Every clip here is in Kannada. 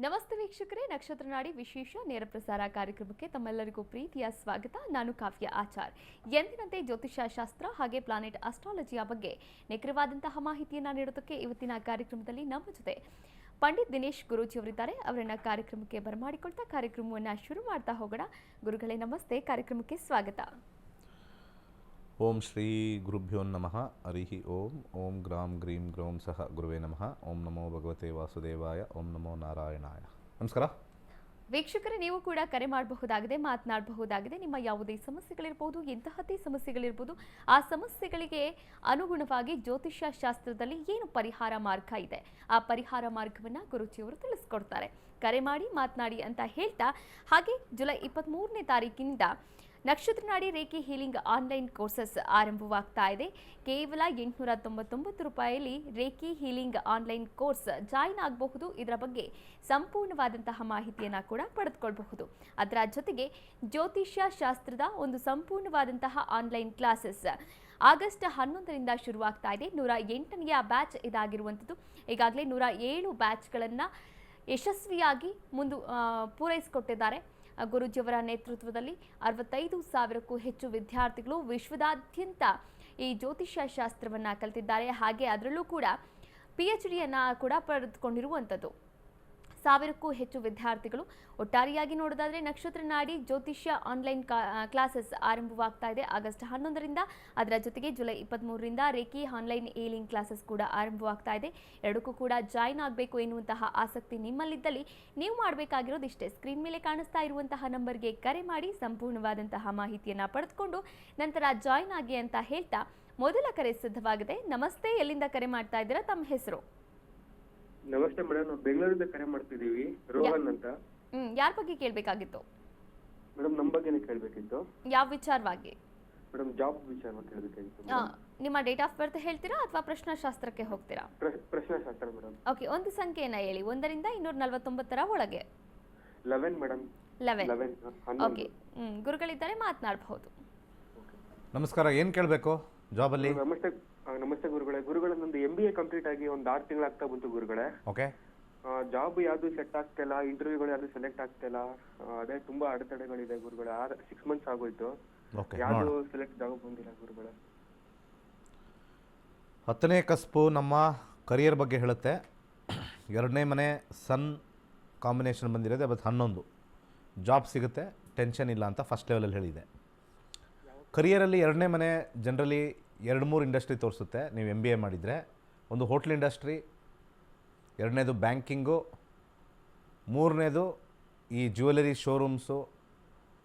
ನಮಸ್ತೆ ವೀಕ್ಷಕರೇ. ನಕ್ಷತ್ರ ನಾಡಿ ವಿಶೇಷ ನೇರ ಪ್ರಸಾರ ಕಾರ್ಯಕ್ರಮಕ್ಕೆ ತಮ್ಮೆಲ್ಲರಿಗೂ ಪ್ರೀತಿಯ ಸ್ವಾಗತ. ನಾನು ಕಾವ್ಯ ಆಚಾರ್. ಎಂದಿನಂತೆ ಜ್ಯೋತಿಷ್ಯ ಶಾಸ್ತ್ರ ಹಾಗೆ ಪ್ಲಾನೆಟ್ ಅಸ್ಟ್ರಾಲಜಿಯ ಬಗ್ಗೆ ನಿಖರವಾದಂತಹ ಮಾಹಿತಿಯನ್ನು ನೀಡೋದಕ್ಕೆ ಇವತ್ತಿನ ಕಾರ್ಯಕ್ರಮದಲ್ಲಿ ನಮ್ಮ ಜೊತೆ ಪಂಡಿತ್ ದಿನೇಶ್ ಗುರೂಜಿಯವರಿದ್ದಾರೆ. ಅವರನ್ನ ಕಾರ್ಯಕ್ರಮಕ್ಕೆ ಬರಮಾಡಿಕೊಳ್ತಾ ಕಾರ್ಯಕ್ರಮವನ್ನು ಶುರು ಮಾಡ್ತಾ ಹೋಗೋಣ. ಗುರುಗಳೇ, ನಮಸ್ತೆ. ಕಾರ್ಯಕ್ರಮಕ್ಕೆ ಸ್ವಾಗತ. ಓಂ ಶ್ರೀ ಗುರುಭ್ಯೋ ನಮಃ. ಹರಿ ಓಂ. ಓಂ ಗ್ರಾಂ ಗ್ರೀಂ ಗ್ರೌಂ ಸಹ ಗುರುವೇ ನಮಃ. ಓಂ ನಮೋ ಭಗವತೆ ವಾಸುದೇವಾಯ. ಓಂ ನಮೋ ನಾರಾಯಣಾಯ. ನಮಸ್ಕಾರ. ವೀಕ್ಷಕರೇ, ನೀವು ಕೂಡ ಕರೆ ಮಾಡಬಹುದಾಗಿದೆ, ಮಾತನಾಡಬಹುದಾಗಿದೆ. ನಿಮ್ಮ ಯಾವುದೇ ಸಮಸ್ಯೆಗಳಿರ್ಬೋದು ಎಂತಹದ್ದೇ ಸಮಸ್ಯೆಗಳಿರ್ಬೋದು, ಆ ಸಮಸ್ಯೆಗಳಿಗೆ ಅನುಗುಣವಾಗಿ ಜ್ಯೋತಿಷ್ಯ ಶಾಸ್ತ್ರದಲ್ಲಿ ಏನು ಪರಿಹಾರ ಮಾರ್ಗ ಇದೆ? ಆ ಪರಿಹಾರ ಮಾರ್ಗವನ್ನು ಗುರುಜಿಯವರು ತಿಳಿಸ್ಕೊಡ್ತಾರೆ. ಕರೆ ಮಾಡಿ, ಮಾತನಾಡಿ ಅಂತ ಹೇಳ್ತಾ, ಹಾಗೆ ಜುಲೈ ಇಪ್ಪತ್ತ್ಮೂರನೇ ತಾರೀಕಿನಿಂದ ನಕ್ಷತ್ರ ನಾಡಿ ರೇಖೆ ಹೀಲಿಂಗ್ ಆನ್ಲೈನ್ ಕೋರ್ಸಸ್ ಆರಂಭವಾಗ್ತಾ ಇದೆ. ಕೇವಲ ಎಂಟುನೂರ ತೊಂಬತ್ತೊಂಬತ್ತು ರೂಪಾಯಿಯಲ್ಲಿ reiki healing online course join ಆಗಬಹುದು. ಇದರ ಬಗ್ಗೆ ಸಂಪೂರ್ಣವಾದಂತಹ ಮಾಹಿತಿಯನ್ನು ಕೂಡ ಪಡೆದುಕೊಳ್ಬಹುದು. ಅದರ ಜೊತೆಗೆ ಜ್ಯೋತಿಷ್ಯ ಶಾಸ್ತ್ರದ ಒಂದು ಸಂಪೂರ್ಣವಾದಂತಹ ಆನ್ಲೈನ್ ಕ್ಲಾಸಸ್ ಆಗಸ್ಟ್ ಹನ್ನೊಂದರಿಂದ ಶುರುವಾಗ್ತಾ ಇದೆ. ನೂರ ಎಂಟನೆಯ ಬ್ಯಾಚ್ ಇದಾಗಿರುವಂಥದ್ದು. ಈಗಾಗಲೇ ನೂರ ಏಳು ಬ್ಯಾಚ್ಗಳನ್ನು ಯಶಸ್ವಿಯಾಗಿ ಮುಂದು ಪೂರೈಸಿಕೊಟ್ಟಿದ್ದಾರೆ. ಗುರೂಜಿಯವರ ನೇತೃತ್ವದಲ್ಲಿ ಅರವತ್ತೈದು ಸಾವಿರಕ್ಕೂ ಹೆಚ್ಚು ವಿದ್ಯಾರ್ಥಿಗಳು ವಿಶ್ವದಾದ್ಯಂತ ಈ ಜ್ಯೋತಿಷ್ಯ ಶಾಸ್ತ್ರವನ್ನು ಕಲಿತಿದ್ದಾರೆ. ಹಾಗೆ ಅದರಲ್ಲೂ ಕೂಡ ಪಿ ಎಚ್ ಡಿಯನ್ನು ಕೂಡ ಪಡೆದುಕೊಂಡಿರುವಂಥದ್ದು. ಸಾವಿರಕ್ಕೂ ಹೆಚ್ಚು ವಿದ್ಯಾರ್ಥಿಗಳು. ಒಟ್ಟಾರೆಯಾಗಿ ನೋಡೋದಾದರೆ ನಕ್ಷತ್ರ ನಾಡಿ ಜ್ಯೋತಿಷ್ಯ ಆನ್ಲೈನ್ ಕ್ಲಾಸಸ್ ಆರಂಭವಾಗ್ತಾ ಇದೆ. ಆಗಸ್ಟ್ ಹನ್ನೊಂದರಿಂದ ಅದರ ಜೊತೆಗೆ ಜುಲೈ ಇಪ್ಪತ್ತ್ಮೂರರಿಂದ ರೇಖಿ ಆನ್ಲೈನ್ ಏಲಿಂಗ್ ಕ್ಲಾಸಸ್ ಕೂಡ ಆರಂಭವಾಗ್ತಾ ಇದೆ. ಎರಡಕ್ಕೂ ಕೂಡ ಜಾಯಿನ್ ಆಗಬೇಕು ಎನ್ನುವಂತಹ ಆಸಕ್ತಿ ನಿಮ್ಮಲ್ಲಿದ್ದಲ್ಲಿ ನೀವು ಮಾಡಬೇಕಾಗಿರೋದು ಇಷ್ಟೇ. ಸ್ಕ್ರೀನ್ ಮೇಲೆ ಕಾಣಿಸ್ತಾ ಇರುವಂತಹ ನಂಬರ್ಗೆ ಕರೆ ಮಾಡಿ ಸಂಪೂರ್ಣವಾದಂತಹ ಮಾಹಿತಿಯನ್ನು ಪಡೆದುಕೊಂಡು ನಂತರ ಜಾಯಿನ್ ಆಗಿ ಅಂತ ಹೇಳ್ತಾ ಮೊದಲ ಕರೆ ಸಿದ್ಧವಾಗಿದೆ. ನಮಸ್ತೆ, ಎಲ್ಲಿಂದ ಕರೆ ಮಾಡ್ತಾ ಇದ್ದೀರಾ? ತಮ್ಮ ಹೆಸರು. ನಮಸ್ತೆ ಮೇಡಮ್ ನಾವು ಬೆಂಗಳೂರಿಂದ ಕರೆ ಮಾಡ್ತಿದೀವಿ ರೋಹನ್ ಅಂತ. ಹ್ಮ್ ಯಾರ ಬಗ್ಗೆ ಕೇಳಬೇಕಾಗಿತ್ತು? ಮೇಡಮ್ ನಮ್ಮ ಬಗ್ಗೆನೇ ಕೇಳಬೇಕಿತ್ತು. ಯಾವ ವಿಚಾರವಾಗಿ? ಮೇಡಮ್ ಜಾಬ್ ವಿಚಾರ ಕೇಳಬೇಕಾಗಿತ್ತು ಆ, ನಿಮ್ಮ ಡೇಟ್ ಆಫ್ ಬರ್ತ್ ಹೇಳ್ತೀರಾ ಅಥವಾ ಪ್ರಶ್ನಾಶಾಸ್ತ್ರಕ್ಕೆ ಹೋಗ್ತೀರಾ? ಪ್ರಶ್ನಾಶಾಸ್ತ್ರ ಮೇಡಮ್ ಓಕೆ ಒಂದು ಸಂಖ್ಯೆಯನ್ನ ಹೇಳಿ ಒಂದರಿಂದ ಇನ್ನೂರ ನಲವತ್ತೊಂಬತ್ತರ ಒಳಗೆ. Eleven madam eleven eleven okay ಹನ್ನೊಂದು. ಗುರುಗಳಿದ್ದಾರೆ ಮಾತನಾಡಬಹುದು. ನಮಸ್ಕಾರ ಏನು ಕೇಳಬೇಕು? ಜಾಬಲ್ಲಿ ನಮಸ್ತೆ. ನಮಸ್ತೆ ಗುರುಗಳೇ. ಗುರುಗಳೇ ನಂದು ಎಂ ಬಿ ಎ ಕಂಪ್ಲೀಟ್ ಆಗಿ ಒಂದು ಆರು ತಿಂಗಳಾಗ್ತಾ ಬಂತು ಗುರುಗಳೇ. ಓಕೆ ಜಾಬ್ ಯಾವ್ದು ಸೆಟ್ ಆಗ್ತಿಲ್ಲ ಇಂಟರ್ವ್ಯೂಗಳು ಯಾವ್ದು ಸೆಲೆಕ್ಟ್ ಆಗ್ತಾ ಇಲ್ಲ ಅದೇ ತುಂಬಾ ಅಡೆತಡೆಗಳಿದೆ ಗುರುಗಳೇ. ಆರು ಸಿಕ್ಸ್ ಮಂತ್ಸ್ ಆಗೋಯ್ತು. ಯಾವ್ದು ಸೆಲೆಕ್ಟ್ ಜಾಬ್ ಬಂದಿಲ್ಲ ಗುರುಗಳೇ. ಹತ್ತನೇ ಕಸ್ಪು ನಮ್ಮ ಕರಿಯರ್ ಬಗ್ಗೆ ಹೇಳುತ್ತೆ. ಎರಡನೇ ಮನೆ ಸನ್ ಕಾಂಬಿನೇಷನ್ ಬಂದಿರೋದು ಅವತ್ತು ಹನ್ನೊಂದು. ಜಾಬ್ ಸಿಗುತ್ತೆ ಟೆನ್ಷನ್ ಇಲ್ಲ ಅಂತ ಫಸ್ಟ್ ಲೆವೆಲಲ್ಲಿ ಹೇಳಿದೆ. ಕರಿಯರಲ್ಲಿ ಎರಡನೇ ಮನೆ ಜನರಲಿ ಎರಡು ಮೂರು ಇಂಡಸ್ಟ್ರಿ ತೋರಿಸುತ್ತೆ, ನೀವು ಎಂ ಬಿ ಎ ಮಾಡಿದರೆ. ಒಂದು ಹೋಟ್ಲ್ ಇಂಡಸ್ಟ್ರಿ, ಎರಡನೇದು ಬ್ಯಾಂಕಿಂಗು, ಮೂರನೇದು ಈ ಜ್ಯುವೆಲರಿ ಶೋರೂಮ್ಸು,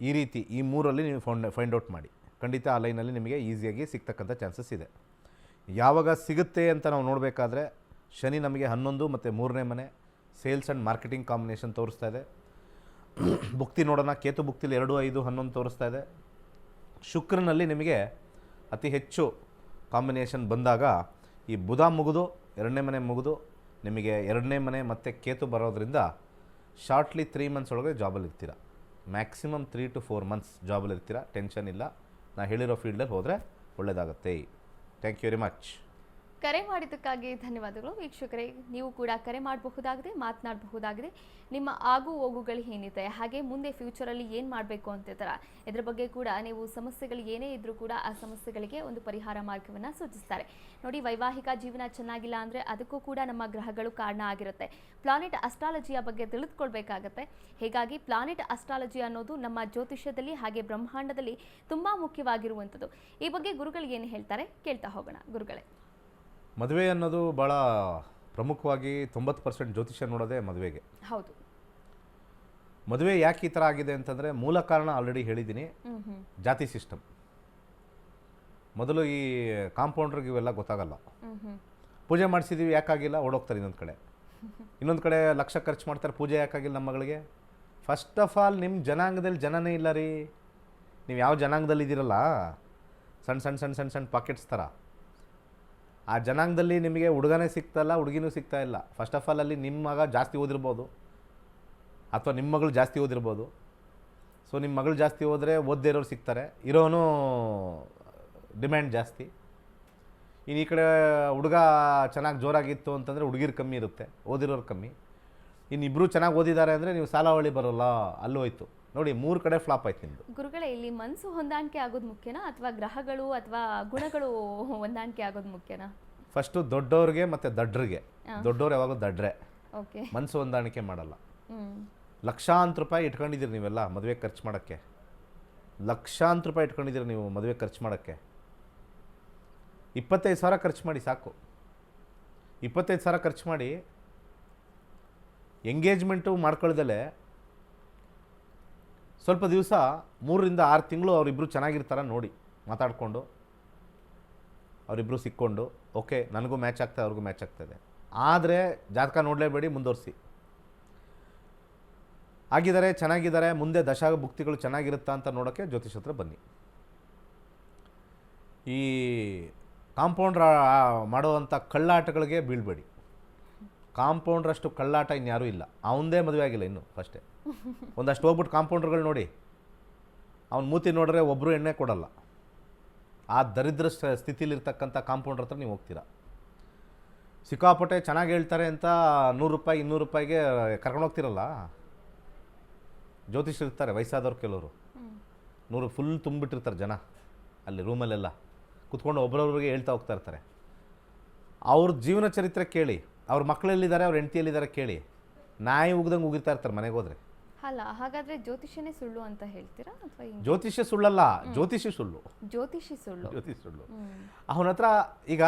ಈ ರೀತಿ ಈ ಮೂರಲ್ಲಿ ನೀವು ಫೌಂಡ್, ಫೈಂಡ್ ಔಟ್ ಮಾಡಿ. ಖಂಡಿತ ಆ ಲೈನಲ್ಲಿ ನಿಮಗೆ ಈಸಿಯಾಗಿ ಸಿಗ್ತಕ್ಕಂಥ ಚಾನ್ಸಸ್ ಇದೆ. ಯಾವಾಗ ಸಿಗುತ್ತೆ ಅಂತ ನಾವು ನೋಡಬೇಕಾದ್ರೆ, ಶನಿ ನಮಗೆ ಹನ್ನೊಂದು ಮತ್ತು ಮೂರನೇ ಮನೆ, ಸೇಲ್ಸ್ ಆ್ಯಂಡ್ ಮಾರ್ಕೆಟಿಂಗ್ ಕಾಂಬಿನೇಷನ್ ತೋರಿಸ್ತಾ ಇದೆ. ಬುಕ್ತಿ ನೋಡೋಣ, ಕೇತು ಬುಕ್ತಿಲಿ ಎರಡು, ಐದು, ಹನ್ನೊಂದು ತೋರಿಸ್ತಾ ಇದೆ. ಶುಕ್ರನಲ್ಲಿ ನಿಮಗೆ ಅತಿ ಹೆಚ್ಚು ಕಾಂಬಿನೇಷನ್ ಬಂದಾಗ ಈ ಬುಧ ಮುಗಿದು, ಎರಡನೇ ಮನೆ ಮುಗಿದು, ನಿಮಗೆ ಎರಡನೇ ಮನೆ ಮತ್ತು ಕೇತು ಬರೋದ್ರಿಂದ ಶಾರ್ಟ್ಲಿ ತ್ರೀ ಮಂತ್ಸ್ ಒಳಗೆ ಜಾಬಲ್ಲಿ ಇರ್ತೀರ. Maximum three to four months ಜಾಬಲ್ಲಿ ಇರ್ತೀರ. ಟೆನ್ಷನ್ ಇಲ್ಲ. ನಾ ಹೇಳಿರೋ ಫೀಲ್ಡಲ್ಲಿ ಹೋದರೆ ಒಳ್ಳೆಯದಾಗತ್ತೆ ಥ್ಯಾಂಕ್ ಯು ವೆರಿ ಮಚ್ ಕರೆ ಮಾಡಿದ್ದಕ್ಕಾಗಿ ಧನ್ಯವಾದಗಳು. ವೀಕ್ಷಕರೇ, ನೀವು ಕೂಡ ಕರೆ ಮಾಡಬಹುದಾಗಿದೆ, ಮಾತನಾಡಬಹುದಾಗಿದೆ. ನಿಮ್ಮ ಆಗು ಹೋಗುಗಳು ಏನಿದೆ, ಹಾಗೆ ಮುಂದೆ ಫ್ಯೂಚರಲ್ಲಿ ಏನು ಮಾಡಬೇಕು ಅಂತ ಥರ ಇದರ ಬಗ್ಗೆ ಕೂಡ ನೀವು ಸಮಸ್ಯೆಗಳು ಏನೇ ಇದ್ದರೂ ಕೂಡ ಆ ಸಮಸ್ಯೆಗಳಿಗೆ ಒಂದು ಪರಿಹಾರ ಮಾರ್ಗವನ್ನು ಸೂಚಿಸ್ತಾರೆ. ನೋಡಿ, ವೈವಾಹಿಕ ಜೀವನ ಚೆನ್ನಾಗಿಲ್ಲ ಅಂದರೆ ಅದಕ್ಕೂ ಕೂಡ ನಮ್ಮ ಗ್ರಹಗಳು ಕಾರಣ ಆಗಿರುತ್ತೆ. ಪ್ಲಾನೆಟ್ ಅಸ್ಟ್ರಾಲಜಿಯ ಬಗ್ಗೆ ತಿಳಿದುಕೊಳ್ಬೇಕಾಗತ್ತೆ. ಹೀಗಾಗಿ ಪ್ಲಾನೆಟ್ ಅಸ್ಟ್ರಾಲಜಿ ಅನ್ನೋದು ನಮ್ಮ ಜ್ಯೋತಿಷ್ಯದಲ್ಲಿ ಹಾಗೆ ಬ್ರಹ್ಮಾಂಡದಲ್ಲಿ ತುಂಬ ಮುಖ್ಯವಾಗಿರುವಂಥದ್ದು. ಈ ಬಗ್ಗೆ ಗುರುಗಳು ಏನು ಹೇಳ್ತಾರೆ ಕೇಳ್ತಾ ಹೋಗೋಣ. ಗುರುಗಳೇ. ಮದುವೆ ಅನ್ನೋದು ಭಾಳ ಪ್ರಮುಖವಾಗಿ ತೊಂಬತ್ತು ಪರ್ಸೆಂಟ್ ಜ್ಯೋತಿಷ್ಯ ನೋಡೋದೇ ಮದುವೆಗೆ. ಹೌದು. ಮದುವೆ ಯಾಕೆ ಈ ಥರ ಆಗಿದೆ ಅಂತಂದರೆ ಮೂಲ ಕಾರಣ ಆಲ್ರೆಡಿ ಹೇಳಿದ್ದೀನಿ. ಜಾತಿ ಸಿಸ್ಟಮ್ ಮೊದಲು ಈ ಕಾಂಪೌಂಡ್ರಿಗೆ ಇವೆಲ್ಲ ಗೊತ್ತಾಗಲ್ಲ. ಪೂಜೆ ಮಾಡಿಸಿದೀವಿ ಯಾಕಾಗಿಲ್ಲ ಓಡೋಗ್ತಾರೆ ಇನ್ನೊಂದು ಕಡೆ. ಇನ್ನೊಂದು ಕಡೆ ಲಕ್ಷ ಖರ್ಚು ಮಾಡ್ತಾರೆ ಪೂಜೆ ಯಾಕಾಗಿಲ್ಲ ನಮ್ಮ ಮಗಳಿಗೆ? ಫಸ್ಟ್ ಆಫ್ ಆಲ್ ನಿಮ್ಮ ಜನಾಂಗದಲ್ಲಿ ಜನನೇ ಇಲ್ಲ ರೀ. ನೀವು ಯಾವ ಜನಾಂಗದಲ್ಲಿ ಇದ್ದೀರಲ್ಲ ಸಣ್ಣ ಸಣ್ಣ ಸಣ್ಣ ಸಣ್ಣ ಸಣ್ಣ ಪಾಕೆಟ್ಸ್ ಥರ ಆ ಜನಾಂಗದಲ್ಲಿ ನಿಮಗೆ ಹುಡುಗನೇ ಸಿಗ್ತಲ್ಲ ಹುಡುಗಿನೂ ಸಿಗ್ತಾ ಇಲ್ಲ. ಫಸ್ಟ್ ಆಫ್ ಆಲ್ ಅಲ್ಲಿ ನಿಮ್ಮ ಮಗ ಜಾಸ್ತಿ ಓದಿರ್ಬೋದು. ಅಥವಾ ನಿಮ್ಮ ಮಗಳು ಜಾಸ್ತಿ ಓದಿರ್ಬೋದು. ಸೊ ನಿಮ್ಮ ಮಗಳು ಜಾಸ್ತಿ ಹೋದರೆ ಓದ್ದೇ ಇರೋರು ಸಿಗ್ತಾರೆ. ಇರೋನು ಡಿಮ್ಯಾಂಡ್ ಜಾಸ್ತಿ. ಇನ್ನು ಈ ಕಡೆ ಹುಡುಗ ಚೆನ್ನಾಗಿ ಜೋರಾಗಿತ್ತು ಅಂತಂದರೆ ಹುಡುಗಿರು ಕಮ್ಮಿ ಇರುತ್ತೆ. ಓದಿರೋರು ಕಮ್ಮಿ. ಇನ್ನಿಬ್ಬರು ಚೆನ್ನಾಗಿ ಓದಿದ್ದಾರೆ ಅಂದರೆ ನೀವು ಸಾಲಾವಳಿ ಬರೋಲ್ಲ. ಅಲ್ಲಿ ಹೋಯ್ತು. ನೋಡಿ ಮೂರು ಕಡೆ ಫ್ಲಾಪ್ ಆಯ್ತು ನಿಮ್ದು. ಗುರುಗಳೇ ಇಲ್ಲಿ ಮನಸ್ಸು ಹೊಂದಾಣಿಕೆ ಆಗೋದು ಮುಖ್ಯನಾ? ಅಥವಾ ಗ್ರಹಗಳು ಅಥವಾ ಗುಣಗಳು ಹೊಂದಾಣಿಕೆ ಆಗೋದು ಮುಖ್ಯನಾ? ಫಸ್ಟು ದೊಡ್ಡವ್ರಿಗೆ ಮತ್ತೆ ದಡ್ರಿಗೆ. ದೊಡ್ಡವ್ರು ಯಾವಾಗಲೂ ದಡ್ರೆ. ಓಕೆ. ಮನಸ್ಸು ಹೊಂದಾಣಿಕೆ ಮಾಡಲ್ಲ. ಲಕ್ಷಾಂತರ ರೂಪಾಯಿ ಇಟ್ಕೊಂಡಿದ್ದೀರಿ ನೀವೆಲ್ಲ ಮದುವೆ ಖರ್ಚು ಮಾಡೋಕ್ಕೆ? ಲಕ್ಷಾಂತರ ರೂಪಾಯಿ ಇಟ್ಕೊಂಡಿದ್ದೀರಿ ನೀವು ಮದುವೆ ಖರ್ಚು ಮಾಡೋಕ್ಕೆ? ಇಪ್ಪತ್ತೈದು ಸಾವಿರ ಖರ್ಚು ಮಾಡಿ ಸಾಕು. ಇಪ್ಪತ್ತೈದು ಸಾವಿರ ಖರ್ಚು ಮಾಡಿ ಎಂಗೇಜ್ಮೆಂಟು ಮಾಡ್ಕೊಳ್ದಲೆ ಸ್ವಲ್ಪ ದಿವಸ ಮೂರರಿಂದ ಆರು ತಿಂಗಳು ಅವರಿಬ್ಬರು ಚೆನ್ನಾಗಿರ್ತಾರ ನೋಡಿ, ಮಾತಾಡಿಕೊಂಡು. ಅವರಿಬ್ಬರು ಸಿಕ್ಕೊಂಡು, ಓಕೆ, ನನಗೂ ಮ್ಯಾಚ್ ಆಗ್ತದೆ ಅವ್ರಿಗೂ ಮ್ಯಾಚ್ ಆಗ್ತದೆ ಆದರೆ ಜಾತಕ ನೋಡಲೇಬೇಡಿ, ಮುಂದುವರಿಸಿ. ಆಗಿದ್ದಾರೆ, ಚೆನ್ನಾಗಿದ್ದಾರೆ, ಮುಂದೆ ದಶಾಗ ಭುಕ್ತಿಗಳು ಚೆನ್ನಾಗಿರುತ್ತಾ ಅಂತ ನೋಡೋಕ್ಕೆ ಜ್ಯೋತಿಷ್ ಹತ್ರ ಬನ್ನಿ. ಈ ಕಾಂಪೌಂಡ್ರ ಮಾಡುವಂಥ ಕಳ್ಳಾಟಗಳಿಗೆ ಬೀಳ್ಬೇಡಿ. ಕಾಂಪೌಂಡ್ರಷ್ಟು ಕಳ್ಳಾಟ ಇನ್ಯಾರೂ ಇಲ್ಲ. ಅವನದೇ ಮದುವೆ ಆಗಿಲ್ಲ ಇನ್ನು ಫಸ್ಟೇ. ಒಂದಷ್ಟು ಹೋಗ್ಬಿಟ್ಟು ಕಾಂಪೌಂಡ್ರ್ಗಳು ನೋಡಿ. ಅವ್ನು ಮೂತಿ ನೋಡಿದ್ರೆ ಒಬ್ಬರು ಎಣ್ಣೆ ಕೊಡಲ್ಲ. ಆ ದರಿದ್ರ ಸ್ಥಿತಿಲಿರ್ತಕ್ಕಂಥ ಕಾಂಪೌಂಡ್ರ್ ಹತ್ರ ನೀವು ಹೋಗ್ತೀರಾ. ಸಿಕ್ಕಾಪಟ್ಟೆ ಚೆನ್ನಾಗಿ ಹೇಳ್ತಾರೆ ಅಂತ ನೂರು ರೂಪಾಯಿ ಇನ್ನೂರು ರೂಪಾಯಿಗೆ ಕರ್ಕೊಂಡು ಹೋಗ್ತಿರಲ್ಲ. ಜ್ಯೋತಿಷ್ ಇರ್ತಾರೆ ವಯಸ್ಸಾದವ್ರು ಕೆಲವರು. ನೂರು ಫುಲ್ ತುಂಬಿಟ್ಟಿರ್ತಾರೆ ಜನ ಅಲ್ಲಿ ರೂಮಲ್ಲೆಲ್ಲ. ಕುತ್ಕೊಂಡು ಒಬ್ಬರೊಬ್ಬರಿಗೆ ಹೇಳ್ತಾ ಹೋಗ್ತಾ ಇರ್ತಾರೆ. ಅವ್ರ ಜೀವನ ಚರಿತ್ರೆ ಕೇಳಿ. ಅವ್ರ ಮಕ್ಕಳೆಲ್ಲಿದ್ದಾರೆ ಅವ್ರ ಹೆಂಡತಿಯಲ್ಲಿದ್ದಾರೆ ಕೇಳಿ. ನಾಯಿ ಉಗ್ದಂಗೆ ಉಗಿರ್ತಾ ಇರ್ತಾರೆ ಮನೆಗೆ ಹೋದ್ರೆ. ಅಲ್ಲ ಹಾಗಾದ್ರೆ ಜ್ಯೋತಿಷನೇ ಸುಳ್ಳು ಅಂತ ಹೇಳ್ತೀರಾ? ಅಥವಾ ಹಿಂಗೆ? ಜ್ಯೋತಿಷ್ಯ ಸುಳ್ಳಲ್ಲ ಜ್ಯೋತಿಷಿ ಸುಳ್ಳು. ಜ್ಯೋತಿಷಿ ಸುಳ್ಳು. ಜ್ಯೋತಿಷ್ ಸುಳ್ಳು. ಅವನ ಹತ್ರ ಈಗ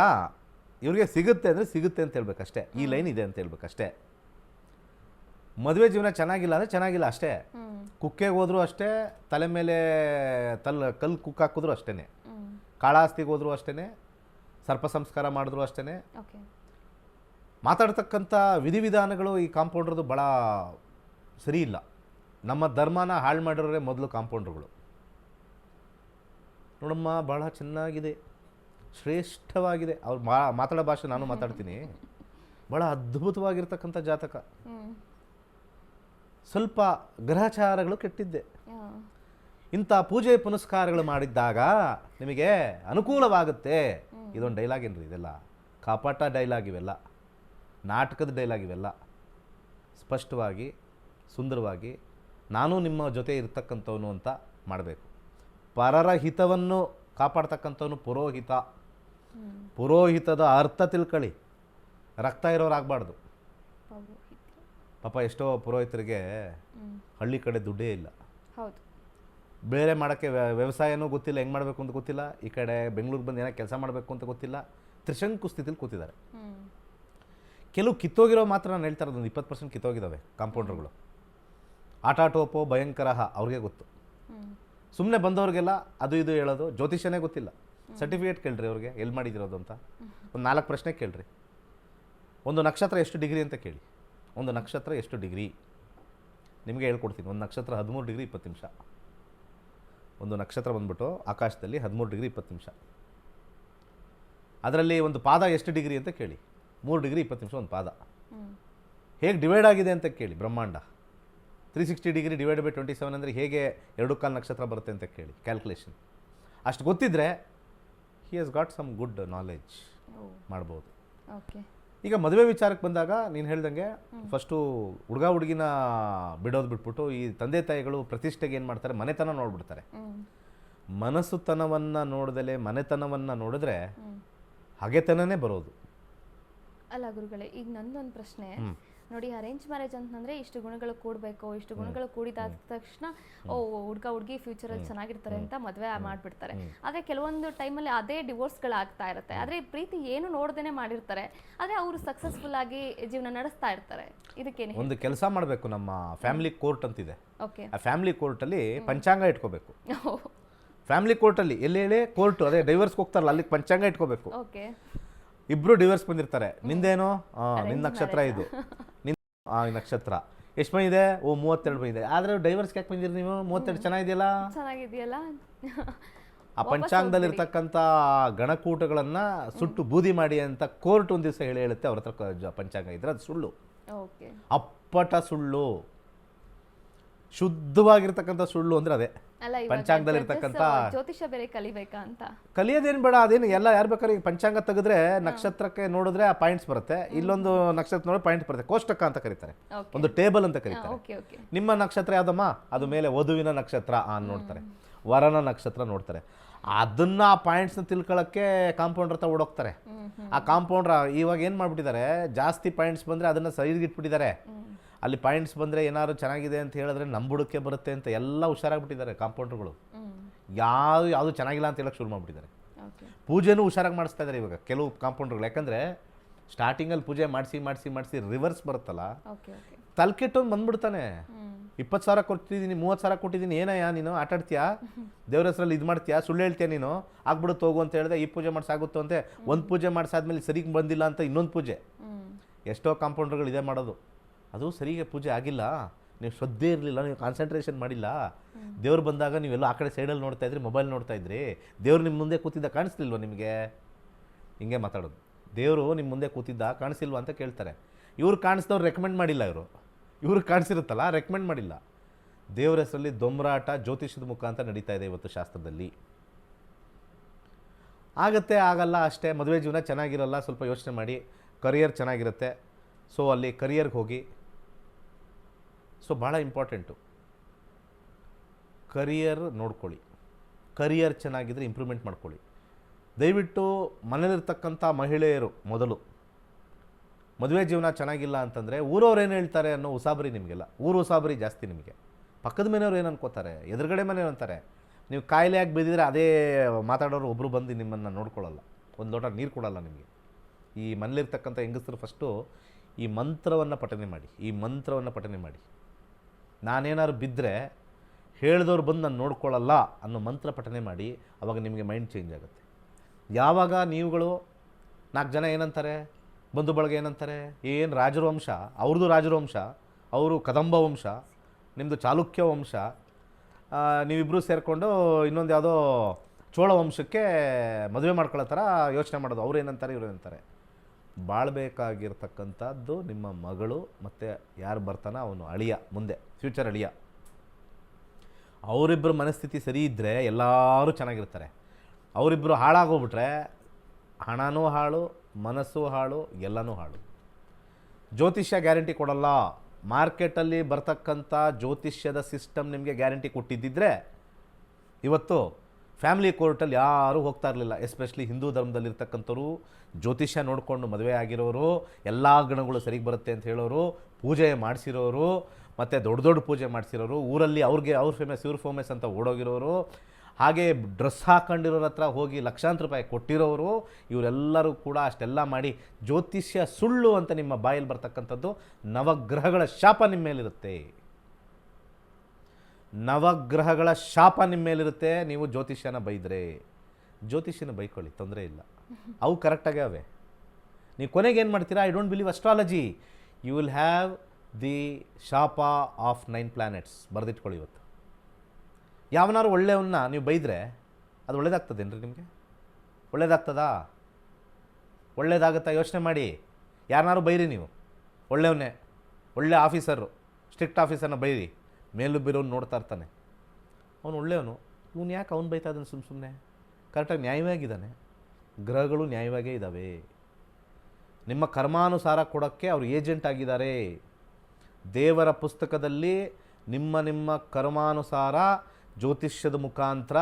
ಇವ್ರಿಗೆ ಸಿಗುತ್ತೆ ಅಂದರೆ ಸಿಗುತ್ತೆ ಅಂತ ಹೇಳ್ಬೇಕಷ್ಟೇ. ಈ ಲೈನ್ ಇದೆ ಅಂತ ಹೇಳ್ಬೇಕಷ್ಟೇ. ಮದುವೆ ಜೀವನ ಚೆನ್ನಾಗಿಲ್ಲ ಅಂದರೆ ಚೆನ್ನಾಗಿಲ್ಲ ಅಷ್ಟೇ. ಹ್ಮ್. ಕುಕ್ಕೆಗೆ ಹೋದ್ರು ಅಷ್ಟೇ ತಲೆ ಮೇಲೆ ತಲ್ ಕಲ್ಲು ಕುಕ್ ಹಾಕಿದ್ರು ಅಷ್ಟೇ ಹ್ಮ್. ಕಾಳಾಸ್ತಿಗೆ ಹೋದ್ರು ಅಷ್ಟೇ ಸರ್ಪ ಸಂಸ್ಕಾರ ಮಾಡಿದ್ರು ಅಷ್ಟೇ ಓಕೆ. ಮಾತಾಡ್ತಕ್ಕಂಥ ವಿಧಿವಿಧಾನಗಳು ಈ ಕಾಂಪೌಂಡ್ರದ್ದು ಭಾಳ ಸರಿ ಇಲ್ಲ ನಮ್ಮ ಧರ್ಮನ ಹಾಳು ಮಾಡಿರೋರೆ ಮೊದಲು ಕಾಂಪೌಂಡ್ರುಗಳು. ನೋಡಮ್ಮ ಭಾಳ ಚೆನ್ನಾಗಿದೆ. ಶ್ರೇಷ್ಠವಾಗಿದೆ. ಅವ್ರು ಮಾ ಮಾತಾಡೋ ಭಾಷೆ ನಾನು ಮಾತಾಡ್ತೀನಿ. ಭಾಳ ಅದ್ಭುತವಾಗಿರ್ತಕ್ಕಂಥ ಜಾತಕ. ಸ್ವಲ್ಪ ಗ್ರಹಚಾರಗಳು ಕೆಟ್ಟಿದ್ದೆ. ಇಂಥ ಪೂಜೆ ಪುನಸ್ಕಾರಗಳು ಮಾಡಿದ್ದಾಗ ನಿಮಗೆ ಅನುಕೂಲವಾಗುತ್ತೆ. ಇದೊಂದು ಡೈಲಾಗ್ ಏನ್ರಿ ಇದೆಲ್ಲ? ಕಾಪಾಟ ಡೈಲಾಗ್ ಇವೆಲ್ಲ. ನಾಟಕದ ಡೈಲಾಗ್ ಇವೆಲ್ಲ. ಸ್ಪಷ್ಟವಾಗಿ ಸುಂದರವಾಗಿ ನಾನು ನಿಮ್ಮ ಜೊತೆ ಇರ್ತಕ್ಕಂಥವನು ಅಂತ ಮಾಡಬೇಕು. ಪರರ ಹಿತವನ್ನು ಕಾಪಾಡ್ತಕ್ಕಂಥವನು ಪುರೋಹಿತ. ಪುರೋಹಿತದ ಅರ್ಥ ತಿಳ್ಕೊಳ್ಳಿ ರಕ್ತ ಇರೋರಾಗಬಾರ್ದು. ಪಾಪ ಎಷ್ಟೋ ಪುರೋಹಿತರಿಗೆ ಹಳ್ಳಿ ಕಡೆ ದುಡ್ಡೇ ಇಲ್ಲ. ಹೌದು. ಬೇರೆ ಮಾಡೋಕ್ಕೆ ವ್ಯ- ವ್ಯವಸಾಯನೂ ಗೊತ್ತಿಲ್ಲ ಹೆಂಗೆ ಮಾಡಬೇಕು ಅಂತ ಗೊತ್ತಿಲ್ಲ. ಈ ಕಡೆ ಬೆಂಗಳೂರಿಗೆ ಬಂದು ಏನೋ ಕೆಲಸ ಮಾಡಬೇಕು ಅಂತ ಗೊತ್ತಿಲ್ಲ. ತ್ರಿಶಂಕು ಸ್ಥಿತಿಲಿ ಕೂತಿದ್ದಾರೆ. ಕೆಲವು ಕಿತ್ತೋಗಿರೋ ಮಾತ್ರ ನಾನು ಹೇಳ್ತಾ ಇರೋದು ಒಂದು ಇಪ್ಪತ್ತು ಪರ್ಸೆಂಟ್ ಕಿತ್ತೋಗಿದ್ದಾವೆ ಕಾಂಪೌಂಡರ್ಗಳು. ಆಟ ಟೋಪೋ ಭಯಂಕರ ಅವ್ರಿಗೆ ಗೊತ್ತು. ಸುಮ್ಮನೆ ಬಂದವ್ರಿಗೆಲ್ಲ ಅದು ಇದು ಹೇಳೋದು, ಜ್ಯೋತಿಷ್ಯನೇ ಗೊತ್ತಿಲ್ಲ. ಸರ್ಟಿಫಿಕೇಟ್ ಕೇಳ್ರಿ ಅವ್ರಿಗೆ, ಎಲ್ಲಿ ಮಾಡಿದಿರೋದು ಅಂತ. ಒಂದು ನಾಲ್ಕು ಪ್ರಶ್ನೆ ಕೇಳ್ರಿ. ಒಂದು ನಕ್ಷತ್ರ ಎಷ್ಟು ಡಿಗ್ರಿ ಅಂತ ಕೇಳಿ. ಒಂದು ನಕ್ಷತ್ರ ಎಷ್ಟು ಡಿಗ್ರಿ? ನಿಮಗೆ ಹೇಳ್ಕೊಡ್ತೀನಿ. ಒಂದು ನಕ್ಷತ್ರ ಹದಿಮೂರು ಡಿಗ್ರಿ ಇಪ್ಪತ್ತು ನಿಮಿಷ. ಒಂದು ನಕ್ಷತ್ರ ಬಂದ್ಬಿಟ್ಟು ಆಕಾಶದಲ್ಲಿ ಹದಿಮೂರು ಡಿಗ್ರಿ ಇಪ್ಪತ್ತು ನಿಮಿಷ. ಅದರಲ್ಲಿ ಒಂದು ಪಾದ ಎಷ್ಟು ಡಿಗ್ರಿ ಅಂತ ಕೇಳಿ. ಮೂರು ಡಿಗ್ರಿ ಇಪ್ಪತ್ತು ನಿಮಿಷ ಒಂದು ಪಾದ. ಹೇಗೆ ಡಿವೈಡ್ ಆಗಿದೆ ಅಂತ ಕೇಳಿ ಬ್ರಹ್ಮಾಂಡ. Three sixty degree divide by twenty seven ಅಂದರೆ ಹೇಗೆ ಎರಡು ಕಾಲು ನಕ್ಷತ್ರ ಬರುತ್ತೆ ಅಂತ ಕೇಳಿ ಕ್ಯಾಲ್ಕುಲೇಷನ್ ಅಷ್ಟು ಗೊತ್ತಿದ್ದರೆ he has got some good knowledge ಮಾಡ್ಬೋದು. ಓಕೆ. ಈಗ ಮದುವೆ ವಿಚಾರಕ್ಕೆ ಬಂದಾಗ ನೀನು ಹೇಳ್ದಂಗೆ ಫಸ್ಟು ಹುಡುಗ ಹುಡುಗಿನ ಬಿಡೋದು ಬಿಟ್ಬಿಟ್ಟು ಈ ತಂದೆ ತಾಯಿಗಳು ಪ್ರತಿಷ್ಠೆಗೆ ಏನು ಮಾಡ್ತಾರೆ ಮನೆತನ ನೋಡ್ಬಿಡ್ತಾರೆ. ಮನಸ್ಸುತನವನ್ನು ನೋಡಿದಲೆ ಮನೆತನವನ್ನು ನೋಡಿದ್ರೆ ಹಗೆತನನೇ ಬರೋದು. ಅಲ್ಲ ಗುರುಗಳೇ ಈಗ ನಂದೊಂದು ಪ್ರಶ್ನೆ. ನೋಡಿ ಅರೇಂಜ್ ಮ್ಯಾರೇಜ್ ಅಂತಂದ್ರೆ ಇಷ್ಟು ಗುಣಗಳು ಕೂಡಬೇಕು ಇಷ್ಟು ಗುಣಗಳು ಕೂಡಿದಾದ ತಕ್ಷಣ ಓ ಹುಡುಗ ಹುಡುಗಿ ಫ್ಯೂಚರಲ್ಲಿ ಚೆನ್ನಾಗಿರ್ತಾರೆ ಅಂತ ಮದುವೆ ಮಾಡ್ಬಿಡ್ತಾರೆ. ಆದ್ರೆ ಕೆಲವೊಂದು ಟೈಮಲ್ಲಿ ಅದೇ ಡಿವೋರ್ಸ್ ಆಗ್ತಾ ಇರುತ್ತೆ. ಆದ್ರೆ ಪ್ರೀತಿ ಏನು ನೋಡ್ದೇನೆ ಮಾಡಿರ್ತಾರೆ. ಆದ್ರೆ ಅವರು ಸಕ್ಸಸ್ಫುಲ್ ಆಗಿ ಜೀವನ ನಡೆಸ್ತಾ ಇರ್ತಾರೆ. ಇದಕ್ಕೇನೆ ಒಂದು ಕೆಲಸ ಮಾಡಬೇಕು ನಮ್ಮ ಫ್ಯಾಮಿಲಿ ಕೋರ್ಟ್ ಅಂತಿದೆ. ಓಕೆ. ಆ ಫ್ಯಾಮಿಲಿ ಕೋರ್ಟಲ್ಲಿ ಪಂಚಾಂಗ ಇಟ್ಕೋಬೇಕು. ಫ್ಯಾಮಿಲಿ ಕೋರ್ಟಲ್ಲಿ ಎಲ್ಲಿ ಹೇಳಿ ಕೋರ್ಟ್ ಅದೇ ಡೈವರ್ಸ್ ಹೋಗ್ತಾರಲ್ಲ ಅಲ್ಲಿ ಪಂಚಾಂಗ ಇಟ್ಕೋಬೇಕು. ಓಕೆ. ಇಬ್ರು ಡಿವರ್ಸ್ ಬಂದಿರ್ತಾರೆ. ನಿಂದೇನು? ನಿನ್ನ ನಕ್ಷತ್ರ ಇದು. ನಿನ್ ಆ ನಕ್ಷತ್ರ. ಎಷ್ಟು ಬಂದಿದೆ ಓ ಮೂವತ್ತೆರಡು ಬಂದಿದೆ ಆದ್ರೆ ಡೈವರ್ಸ್ ಯಾಕೆ ಬಂದಿರಿ ನೀವು? ಮೂವತ್ತೆರಡು ಚೆನ್ನಾಗಿದೆಯಲ್ಲ? ಚೆನ್ನಾಗಿದೆಯಲ್ಲ? ಆ ಪಂಚಾಂಗದಲ್ಲಿರ್ತಕ್ಕಂಥ ಗಣಕೂಟಗಳನ್ನ ಸುಟ್ಟು ಬೂದಿ ಮಾಡಿ ಅಂತ ಕೋರ್ಟ್ ಒಂದು ದಿವಸ ಹೇಳಿ ಹೇಳುತ್ತೆ ಅವ್ರ ಹತ್ರ ಕ- ಜ- ಪಂಚಾಂಗ ಇದ್ರೆ ಅದು ಸುಳ್ಳು. ಓಕೆ. ಅಪ್ಪಟ ಸುಳ್ಳು. ಶುದ್ಧವಾಗಿರ್ತಕ್ಕಂಥ ಸುಳ್ಳು ಅಂದ್ರೆ ಅದೇ. ಪಂಚಾಂಗದಲ್ಲಿ ಇರ್ತಕ್ಕಂಥ ಆ, ಜ್ಯೋತಿಷ್ಯ ಬೇರೆ ಕಲಿಬೇಕಾ ಅಂತ. ಕಲಿಯೋದೇನು ಬೇಡ ಅದೇನು ಎಲ್ಲ ಯಾರು ಬೇಕಾದ್ರೆ ಈಗ ಪಂಚಾಂಗ ತೆಗೆದ್ರೆ ನಕ್ಷತ್ರಕ್ಕೆ ನೋಡಿದ್ರೆ ಆ ಪಾಯಿಂಟ್ಸ್ ಬರುತ್ತೆ. ಇಲ್ಲೊಂದು ನಕ್ಷತ್ರ ನೋಡಿ ಪಾಯಿಂಟ್ಸ್ ಬರುತ್ತೆ. ಕೋಷ್ಟಕ ಅಂತ ಕರೀತಾರೆ. ಒಂದು ಟೇಬಲ್ ಅಂತ ಕರೀತಾರೆ. ನಿಮ್ಮ ನಕ್ಷತ್ರ ಯಾವ್ದಮ್ಮ? ಅದು ಮೇಲೆ ವಧುವಿನ ನಕ್ಷತ್ರ ಆ ನೋಡ್ತಾರೆ. ವರನ ನಕ್ಷತ್ರ ನೋಡ್ತಾರೆ. ಅದನ್ನ ಆ ಪಾಯಿಂಟ್ಸ್ನ ತಿಳ್ಕೊಳ್ಳೋಕ್ಕೆ ಕಾಂಪೌಂಡರ್ ಹತ್ರ ಓಡೋಗ್ತಾರೆ. ಆ ಕಾಂಪೌಂಡರ್ ಇವಾಗ ಏನು ಮಾಡ್ಬಿಟ್ಟಿದ್ದಾರೆ? ಜಾಸ್ತಿ ಪಾಯಿಂಟ್ಸ್ ಬಂದರೆ ಅದನ್ನು ಸೈಡ್ಗೆ ಇಟ್ಬಿಟ್ಟಿದ್ದಾರೆ. ಅಲ್ಲಿ ಪಾಯಿಂಟ್ಸ್ ಬಂದರೆ ಏನಾದ್ರು ಚೆನ್ನಾಗಿದೆ ಅಂತ ಹೇಳಿದ್ರೆ ನಂಬುಡಕ್ಕೆ ಬರುತ್ತೆ ಅಂತ ಎಲ್ಲ ಹುಷಾರಾಗ್ಬಿಟ್ಟಿದ್ದಾರೆ ಕಾಂಪೌಂಡ್ರುಗಳು. ಯಾರು ಯಾವುದು ಚೆನ್ನಾಗಿಲ್ಲ ಅಂತ ಹೇಳಕ್ಕೆ ಶುರು ಮಾಡಿಬಿಟ್ಟಿದ್ದಾರೆ. ಪೂಜೆನೂ ಹುಷಾರಾಗಿ ಮಾಡಿಸ್ತಾ ಇದ್ದಾರೆ ಇವಾಗ ಕೆಲವು ಕಾಂಪೌಂಡ್ರುಗಳು. ಯಾಕಂದರೆ ಸ್ಟಾರ್ಟಿಂಗಲ್ಲಿ ಪೂಜೆ ಮಾಡಿಸಿ ಮಾಡಿಸಿ ಮಾಡಿಸಿ ರಿವರ್ಸ್ ಬರುತ್ತಲ್ಲ? ತಲೆಕೆಟ್ಟೊಂದು ಬಂದ್ಬಿಡ್ತಾನೆ. ಇಪ್ಪತ್ತು ಸಾವಿರ ಕೊಟ್ಟಿದ್ದೀನಿ ಮೂವತ್ತು ಸಾವಿರ ಕೊಟ್ಟಿದ್ದೀನಿ ಏನಯ್ಯ ನೀನು? ಆಟಾಡ್ತೀಯಾ ದೇವ್ರ ಹೆಸರಲ್ಲಿ ಇದು ಮಾಡ್ತೀಯಾ? ಸುಳ್ಳು ಹೇಳ್ತೀಯ ನೀನು? ಆಗ್ಬಿಡುತ್ತೆ ಹೋಗು ಅಂತ ಹೇಳಿದೆ ಈ ಪೂಜೆ ಮಾಡಿಸಾಗುತ್ತೋ ಅಂತೆ. ಒಂದು ಪೂಜೆ ಮಾಡಿಸಾದ್ಮೇಲೆ ಸರಿಗೆ ಬಂದಿಲ್ಲ ಅಂತ ಇನ್ನೊಂದು ಪೂಜೆ. ಎಷ್ಟೋ ಕಾಂಪೌಂಡರ್ಗಳು ಇದೇ ಮಾಡೋದು. ಅದು ಸರಿಗೆ ಪೂಜೆ ಆಗಿಲ್ಲ. ನೀವು ಶ್ರದ್ಧೆ ಇರಲಿಲ್ಲ ನೀವು ಕಾನ್ಸಂಟ್ರೇಷನ್ ಮಾಡಿಲ್ಲ. ದೇವ್ರು ಬಂದಾಗ ನೀವೆಲ್ಲ ಆ ಕಡೆ ಸೈಡಲ್ಲಿ ನೋಡ್ತಾ ಇದ್ರಿ ಮೊಬೈಲ್ ನೋಡ್ತಾ ಇದ್ರಿ. ದೇವ್ರು ನಿಮ್ಮ ಮುಂದೆ ಕೂತಿದ್ದ ಕಾಣಿಸ್ಲಿಲ್ವ ನಿಮಗೆ? ಹಿಂಗೆ ಮಾತಾಡೋದು. ದೇವರು ನಿಮ್ಮ ಮುಂದೆ ಕೂತಿದ್ದ ಕಾಣಿಸಿಲ್ವ ಅಂತ ಕೇಳ್ತಾರೆ. ಇವ್ರು ಕಾಣಿಸ್ದವ್ರು ರೆಕಮೆಂಡ್ ಮಾಡಿಲ್ಲ ಇವರು. ಇವ್ರು ಕಾಣಿಸಿರುತ್ತಲ್ಲ ರೆಕಮೆಂಡ್ ಮಾಡಿಲ್ಲ. ದೇವ್ರ ಹೆಸರಲ್ಲಿ ದೊಂಬರಾಟ ಜ್ಯೋತಿಷದ ಮುಖಾಂತರ ನಡೀತಾ ಇದೆ ಇವತ್ತು ಶಾಸ್ತ್ರದಲ್ಲಿ. ಆಗತ್ತೆ ಆಗಲ್ಲ ಅಷ್ಟೇ. ಮದುವೆ ಜೀವನ ಚೆನ್ನಾಗಿರಲ್ಲ ಸ್ವಲ್ಪ ಯೋಚನೆ ಮಾಡಿ. ಕರಿಯರ್ ಚೆನ್ನಾಗಿರುತ್ತೆ. ಸೊ ಅಲ್ಲಿ ಕರಿಯರ್ಗೆ ಹೋಗಿ ಸೊ ಭಾಳ ಇಂಪಾರ್ಟೆಂಟು. ಕರಿಯರ್ ನೋಡ್ಕೊಳ್ಳಿ. ಕರಿಯರ್ ಚೆನ್ನಾಗಿದ್ರೆ ಇಂಪ್ರೂವ್ಮೆಂಟ್ ಮಾಡ್ಕೊಳ್ಳಿ. ದಯವಿಟ್ಟು ಮನೇಲಿರ್ತಕ್ಕಂಥ ಮಹಿಳೆಯರು ಮೊದಲು. ಮದುವೆ ಜೀವನ ಚೆನ್ನಾಗಿಲ್ಲ ಅಂತಂದರೆ ಊರವ್ರು ಏನು ಹೇಳ್ತಾರೆ ಅನ್ನೋ ಉಸಾಬರಿ ನಿಮಗೆಲ್ಲ. ಊರು ಉಸಾಬರಿ ಜಾಸ್ತಿ ನಿಮಗೆ. ಪಕ್ಕದ ಮನೆಯವ್ರು ಏನು ಅನ್ಕೋತಾರೆ? ಎದುರುಗಡೆ ಮನೆಯವ್ರು ಅಂತಾರೆ. ನೀವು ಕಾಯಿಲೆಯಾಗಿ ಬಿದ್ದಿದ್ರೆ ಅದೇ ಮಾತಾಡೋರು ಒಬ್ಬರು ಬಂದು ನಿಮ್ಮನ್ನು ನೋಡ್ಕೊಳ್ಳಲ್ಲ. ಒಂದು ಲೋಟ ನೀರು ಕೊಡಲ್ಲ ನಿಮಗೆ. ಈ ಮನೇಲಿರ್ತಕ್ಕಂಥ ಹೆಂಗಸರು ಫಸ್ಟು ಈ ಮಂತ್ರವನ್ನು ಪಠನೆ ಮಾಡಿ. ಈ ಮಂತ್ರವನ್ನು ಪಠನೆ ಮಾಡಿ. ನಾನೇನಾದ್ರು ಬಿದ್ದರೆ ಹೇಳಿದವ್ರು ಬಂದು ನಾನು ನೋಡ್ಕೊಳ್ಳಲ್ಲ ಅನ್ನೋ ಮಂತ್ರ ಪಠನೆ ಮಾಡಿ ಅವಾಗ ನಿಮಗೆ ಮೈಂಡ್ ಚೇಂಜ್ ಆಗುತ್ತೆ. ಯಾವಾಗ ನೀವುಗಳು ನಾಲ್ಕು ಜನ ಏನಂತಾರೆ? ಬಂಧು ಬಳಗ ಏನಂತಾರೆ? ಏನು ರಾಜರು ವಂಶ? ಅವ್ರದ್ದು ರಾಜರು ವಂಶ, ಅವರು ಕದಂಬ ವಂಶ ನಿಮ್ಮದು ಚಾಲುಕ್ಯ ವಂಶ ನೀವಿಬ್ಬರು ಸೇರಿಕೊಂಡು ಇನ್ನೊಂದು ಯಾವುದೋ ಚೋಳ ವಂಶಕ್ಕೆ ಮದುವೆ ಮಾಡ್ಕೊಳ್ಳೋ ಥರ ಯೋಚನೆ ಮಾಡೋದು. ಅವ್ರು ಏನಂತಾರೆ? ಇವ್ರು ಏನಂತಾರೆ? ಬಾಳ್ಬೇಕಾಗಿರ್ತಕ್ಕಂಥದ್ದು ನಿಮ್ಮ ಮಗಳು ಮತ್ತು ಯಾರು ಬರ್ತಾನ ಅವನು ಅಳಿಯ ಮುಂದೆ ಫ್ಯೂಚರ್ ಅಳಿಯ. ಅವರಿಬ್ಬರ ಮನಸ್ಥಿತಿ ಸರಿ ಇದ್ದರೆ ಎಲ್ಲರೂ ಚೆನ್ನಾಗಿರ್ತಾರೆ. ಅವರಿಬ್ಬರು ಹಾಳಾಗೋಗ್ಬಿಟ್ರೆ ಹಣನೂ ಹಾಳು, ಮನಸ್ಸು ಹಾಳು, ಎಲ್ಲನೂ ಹಾಳು. ಜ್ಯೋತಿಷ್ಯ ಗ್ಯಾರಂಟಿ ಕೊಡಲ್ಲ. ಮಾರ್ಕೆಟಲ್ಲಿ ಬರ್ತಕ್ಕಂಥ ಜ್ಯೋತಿಷ್ಯದ ಸಿಸ್ಟಮ್ ನಿಮಗೆ ಗ್ಯಾರಂಟಿ ಕೊಟ್ಟಿದ್ದಿದ್ರೆ ಇವತ್ತು ಫ್ಯಾಮಿಲಿ ಕೋರ್ಟಲ್ಲಿ ಯಾರೂ ಹೋಗ್ತಾ ಇರಲಿಲ್ಲ. ಎಸ್ಪೆಷಲಿ ಹಿಂದೂ ಧರ್ಮದಲ್ಲಿರ್ತಕ್ಕಂಥವ್ರು ಜ್ಯೋತಿಷ್ಯ ನೋಡಿಕೊಂಡು ಮದುವೆ ಆಗಿರೋರು, ಎಲ್ಲ ಗಣಗಳು ಸರಿಗೆ ಬರುತ್ತೆ ಅಂತ ಹೇಳೋರು, ಪೂಜೆ ಮಾಡಿಸಿರೋರು, ಮತ್ತು ದೊಡ್ಡ ದೊಡ್ಡ ಪೂಜೆ ಮಾಡಿಸಿರೋರು, ಊರಲ್ಲಿ ಅವ್ರಿಗೆ ಅವ್ರ ಫೇಮಸ್ ಇವ್ರ ಫೇಮಸ್ ಅಂತ ಓಡೋಗಿರೋರು, ಹಾಗೆ ಡ್ರೆಸ್ ಹಾಕೊಂಡಿರೋರ ಹತ್ರ ಹೋಗಿ ಲಕ್ಷಾಂತರ ರೂಪಾಯಿ ಕೊಟ್ಟಿರೋರು, ಇವರೆಲ್ಲರೂ ಕೂಡ ಅಷ್ಟೆಲ್ಲ ಮಾಡಿ ಜ್ಯೋತಿಷ್ಯ ಸುಳ್ಳು ಅಂತ ನಿಮ್ಮ ಬಾಯಲ್ಲಿ ಬರ್ತಕ್ಕಂಥದ್ದು ನವಗ್ರಹಗಳ ಶಾಪ ನಿಮ್ಮ ಮೇಲಿರುತ್ತೆ. ನವಗ್ರಹಗಳ ಶಾಪ ನಿಮ್ಮ ಮೇಲಿರುತ್ತೆ, ನೀವು ಜ್ಯೋತಿಷ್ಯನ ಬೈದರೆ. ಜ್ಯೋತಿಷ್ಯನ ಬೈಕೊಳ್ಳಿ, ತೊಂದರೆ ಇಲ್ಲ. ಅವು ಕರೆಕ್ಟಾಗೆ ಅವೆ. ನೀವು ಕೊನೆಗೆ ಏನು ಮಾಡ್ತೀರಾ? I don't believe astrology you will have the ಶಾಪ ಆಫ್ ನೈನ್ ಪ್ಲ್ಯಾನೆಟ್ಸ್ ಬರೆದಿಟ್ಕೊಳ್ಳಿ ಇವತ್ತು. ಯಾವನಾರು ಒಳ್ಳೆಯವನ್ನ ನೀವು ಬೈದರೆ, ಅದು ಒಳ್ಳೇದಾಗ್ತದೇನ್ರಿ ನಿಮಗೆ? ಒಳ್ಳೇದಾಗ್ತದಾ? ಒಳ್ಳೇದಾಗುತ್ತಾ? ಯೋಚನೆ ಮಾಡಿ. ಯಾರನ್ನಾರು ಬೈರಿ ನೀವು. ಒಳ್ಳೆಯವನ್ನೇ. ಒಳ್ಳೆ ಆಫೀಸರು ಸ್ಟ್ರಿಕ್ಟ್ ಆಫೀಸರ್ನ ಬೈರಿ. ಮೇಲೂ ಬಿರೋನು ನೋಡ್ತಾ ಇರ್ತಾನೆ. ಅವನು ಒಳ್ಳೆಯವನು. ಇವನು ಯಾಕೆ ಅವ್ನು ಬೈತಾ ಇದ್ದಾನೆ ಸುಮ್ಮ ಸುಮ್ಮನೆ ಕರೆಕ್ಟಾಗಿ ನ್ಯಾಯವಾಗಿದ್ದಾನೆ. ಗ್ರಹಗಳು ನ್ಯಾಯವಾಗೇ ಇದ್ದಾವೆ ನಿಮ್ಮ ಕರ್ಮಾನುಸಾರ ಕೊಡೋಕ್ಕೆ ಅವರು ಏಜೆಂಟ್ ಆಗಿದ್ದಾರೆ. ದೇವರ ಪುಸ್ತಕದಲ್ಲಿ ನಿಮ್ಮ ನಿಮ್ಮ ಕರ್ಮಾನುಸಾರ ಜ್ಯೋತಿಷ್ಯದ ಮುಖಾಂತರ,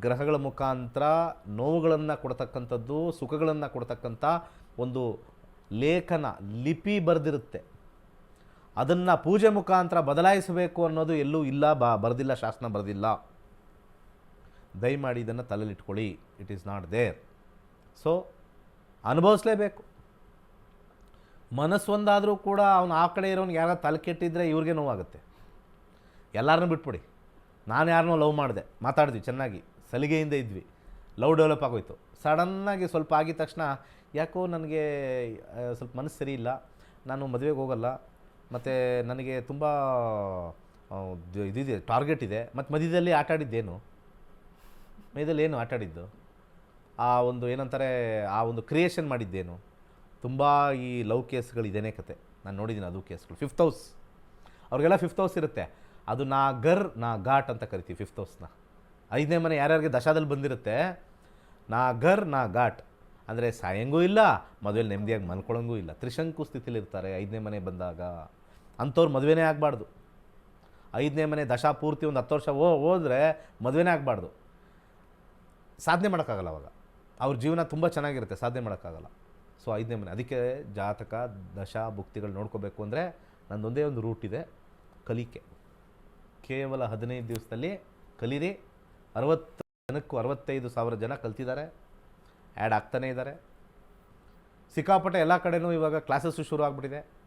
ಗ್ರಹಗಳ ಮುಖಾಂತರ, ನೋವುಗಳನ್ನು ಕೊಡ್ತಕ್ಕಂಥದ್ದು, ಸುಖಗಳನ್ನು ಕೊಡ್ತಕ್ಕಂಥ ಒಂದು ಲೇಖನ, ಲಿಪಿ ಬರೆದಿರುತ್ತೆ. ಅದನ್ನು ಪೂಜೆ ಮುಖಾಂತರ ಬದಲಾಯಿಸಬೇಕು ಅನ್ನೋದು ಎಲ್ಲೂ ಇಲ್ಲ. ಬಾ, ಬರೆದಿಲ್ಲ, ಶಾಸನ ಬರೆದಿಲ್ಲ. ದಯಮಾಡಿ ಇದನ್ನು ತಲೆಲಿಟ್ಕೊಳ್ಳಿ. It is not there so ಅನುಭವಿಸ್ಲೇಬೇಕು. ಮನಸ್ಸೊಂದಾದರೂ ಕೂಡ ಅವನು ಆ ಕಡೆ ಇರೋನಿಗೆ ಯಾರೋ ತಲೆ ಕೆಟ್ಟಿದ್ರೆ ಇವ್ರಿಗೆ ನೋವಾಗುತ್ತೆ. ಎಲ್ಲರನ್ನೂ ಬಿಟ್ಬಿಡಿ. ನಾನು ಯಾರನ್ನೂ ಲವ್ ಮಾಡಿದೆ. ಮಾತಾಡಿದ್ವಿ ಚೆನ್ನಾಗಿ. ಸಲಿಗೆಯಿಂದ ಇದ್ವಿ. ಲವ್ ಡೆವಲಪ್ ಆಗೋಯ್ತು. ಸಡನ್ನಾಗಿ ಸ್ವಲ್ಪ ಆಗಿದ ತಕ್ಷಣ ಯಾಕೋ ನನಗೆ ಸ್ವಲ್ಪ ಮನಸ್ಸು ಸರಿ ಇಲ್ಲ. ನಾನು ಮದುವೆಗೆ ಹೋಗಲ್ಲ. ಮತ್ತು ನನಗೆ ತುಂಬ ಇದಿದೆ ಟಾರ್ಗೆಟ್ ಇದೆ. ಮತ್ತು ಮಧ್ಯದಲ್ಲಿ ಆಟ ಆಡಿದ್ದೇನು? ಮಧ್ಯದಲ್ಲಿ ಏನು ಆಟ ಆಡಿದ್ದು? ಆ ಒಂದು ಏನಂತಾರೆ, ಆ ಒಂದು ಕ್ರಿಯೇಷನ್ ಮಾಡಿದ್ದೇನು? ತುಂಬ ಈ ಲವ್ ಕೇಸ್ಗಳು ಕತೆ. ನಾನು ನೋಡಿದ್ದೀನಿ ಅದು ಕೇಸ್ಗಳು ಫಿಫ್ತ್ ಹೌಸ್ ಅವ್ರಿಗೆಲ್ಲ ಫಿಫ್ತ್ ಹೌಸ್ ಇರುತ್ತೆ. ಅದು ನಾ ಗರ್ ನಾ ಘಾಟ್ ಅಂತ ಕರಿತೀವಿ ಫಿಫ್ತ್ ಹೌಸ್ನ ಐದನೇ ಮನೆ ಯಾರ್ಯಾರಿಗೆ ದಶಾದಲ್ಲಿ ಬಂದಿರುತ್ತೆ? ನಾ ಗರ್ ನಾ ಘಾಟ್. ಅಂದರೆ ಸಾಯಂಗೂ ಇಲ್ಲ ಮದುವೆಯಲ್ಲಿ ನೆಮ್ಮದಿಯಾಗಿ ಮಲ್ಕೊಳ್ಳೋಂಗೂ ಇಲ್ಲ. ತ್ರಿಶಂಕು ಸ್ಥಿತಿಲಿರ್ತಾರೆ, ಐದನೇ ಮನೆ ಬಂದಾಗ. ಅಂಥವ್ರು ಮದುವೆನೇ ಆಗಬಾರ್ದು. ಐದನೇ ಮನೆ ದಶಾ ಪೂರ್ತಿ ಒಂದು ಹತ್ತು ವರ್ಷ ಓ ಹೋದ್ರೆ ಮದುವೆನೇ ಆಗಬಾರ್ದು. ಸಾಧನೆ ಮಾಡೋಕ್ಕಾಗಲ್ಲ ಅವಾಗ. ಅವ್ರ ಜೀವನ ತುಂಬ ಚೆನ್ನಾಗಿರುತ್ತೆ, ಸಾಧನೆ ಮಾಡೋಕ್ಕಾಗಲ್ಲ. ಸೊ, ಐದನೇ ಮನೆ. ಅದಕ್ಕೆ ಜಾತಕ, ದಶಾ, ಭುಕ್ತಿಗಳು ನೋಡ್ಕೋಬೇಕು ಅಂದರೆ ನಂದೊಂದೇ ಒಂದು ರೂಟ್ ಇದೆ, ಕಲಿಕೆ. ಕೇವಲ ಹದಿನೈದು ದಿವಸದಲ್ಲಿ ಕಲೀರಿ, ಅರವತ್ತು ಜನಕ್ಕೂ ಅರವತ್ತೈದು ಸಾವಿರ ಜನ ಕಲ್ತಿದ್ದಾರೆ ಆ್ಯಡ್ ಆಗ್ತಾನೇ ಇದ್ದಾರೆ. ಸಿಕ್ಕಾಪಟ್ಟೆ ಎಲ್ಲ ಕಡೆಯೂ ಇವಾಗ ಕ್ಲಾಸಸ್ಸು ಶುರು ಆಗಿಬಿಟ್ಟಿದೆ.